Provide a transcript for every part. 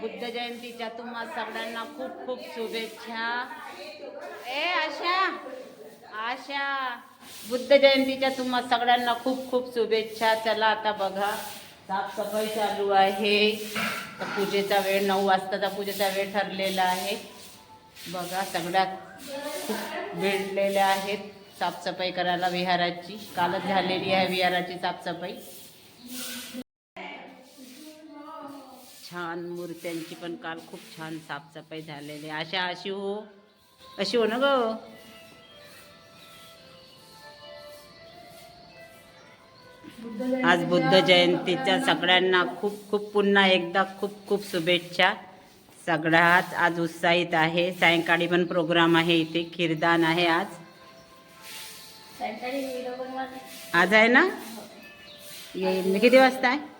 बुद्ध जयंतीच्या तुम्हा सगळ्यांना खूप खूप शुभेच्छा. ए आशा आशा बुद्ध जयंतीच्या तुम्हा सगळ्यांना खूप खूप शुभेच्छा. चला आता बघा साफसफाई चालू आहे. पूजेचा वेळ नऊ वाजताचा पूजेचा वेळ ठरलेला आहे. बघा सगळ्यात खूप वेळलेल्या आहेत साफसफाई करायला विहाराची. कालच झालेली आहे विहाराची साफसफाई. छान मूर्त्यांची पण काल खूप छान साफसफाई झालेली. अशा अशी हो. अशी हो ना ग? आज बुद्ध जयंतीच्या सगळ्यांना खूप खूप पुन्हा एकदा खूप खूप शुभेच्छा. सगळ्याच आज उत्साहित आहे. सायंकाळी पण प्रोग्राम आहे इथे. खीरदान आहे आज. आज आहे ना? येईल किती वाजता आहे?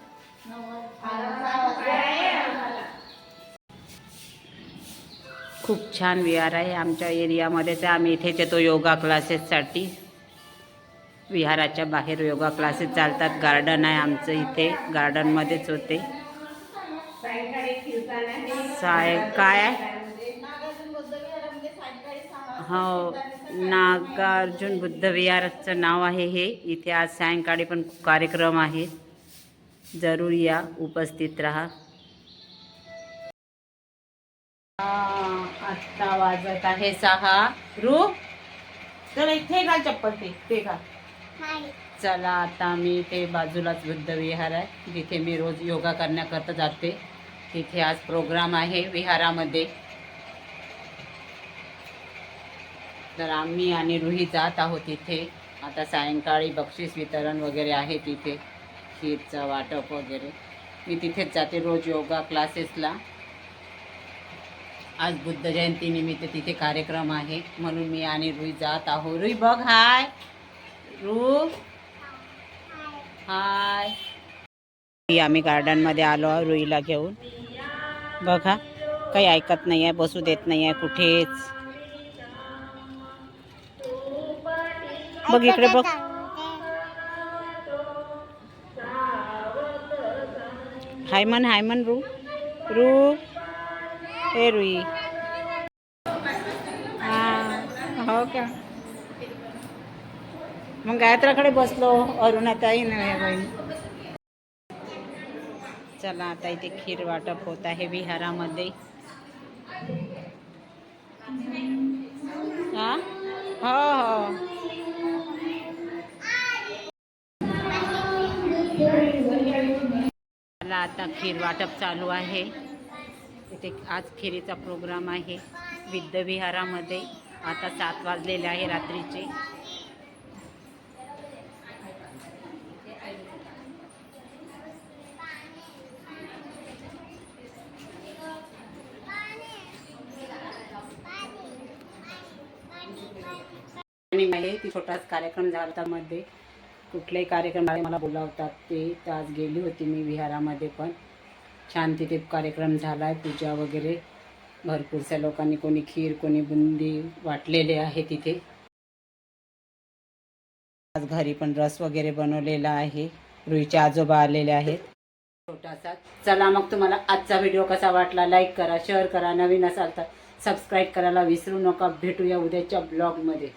खूप छान विहार आहे आमच्या एरियामध्येच आहे आम्ही इथेच येतो योगा क्लासेससाठी. विहाराच्या बाहेर योगा क्लासेस चालतात. गार्डन आहे आमचं इथे गार्डनमध्येच होते. साय काय आहे? हो नागार्जुन बुद्ध विहाराचं नाव आहे हे. इथे आज सायंकाळी पण कार्यक्रम आहे. जरूर या उपस्थित राहा. आत्ता वाजत आहे सहा. रू चला इथे घाल चप्पल ते ते घाल. चला आता मी ते बाजूलाच बुद्ध विहार आहे. जिथे मी रोज योगा करण्याकरता जाते. तिथे आज प्रोग्राम आहे विहारामध्ये. तर आम्ही आणि रुही जात आहोत तिथे आता सायंकाळी बक्षीस वितरण वगैरे आहे तिथे. खीरचं वाटप वगैरे. मी तिथेच जाते रोज योगा क्लासेसला. आज बुद्ध जयंतीनिमित्त तिथे कार्यक्रम आहे. म्हणून मी आणि रुई जात आहो. रुई बघ हाय. रू हाय. आम्ही गार्डनमध्ये आलो आहो रुईला घेऊन. बघा काही ऐकत नाही आहे बसू देत नाही आहे कुठेच. बघ इकडे बघ. हाय मन हाय मन रू. रू. एरवी. हा हो का? मग गायत्राकडे बसलो अरुणाताई नव्हे बहीण. चला आता इथे खीर वाटप होत आहे विहारामध्ये. हा? हो हो. आता खीर वाटप चालू आहे. ते आज खेरीचा प्रोग्राम आहे. विद्या विहारामध्ये आता सात वाजलेले आहे रात्रीचे. आहे ती छोटाच कार्यक्रम झाला मध्ये. कुठलाही कार्यक्रम मला बोलावतात ते. आज गेली होती मी विहारामध्ये पण. छान तिथे कार्यक्रम झाला आहे पूजा वगैरे. भरपूरशा लोकांनी कोणी खीर कोणी बुंदी वाटलेले आहे तिथे. आज घरी पण रस वगैरे बनवलेला आहे. रुईचे आजोबा आलेले आहेत. छोटासा. चला मग तुम्हाला आजचा व्हिडिओ कसा वाटला लाईक करा शेअर करा. नवीन असाल तर सबस्क्राईब करायला विसरू नका. भेटूया उद्याच्या ब्लॉगमध्ये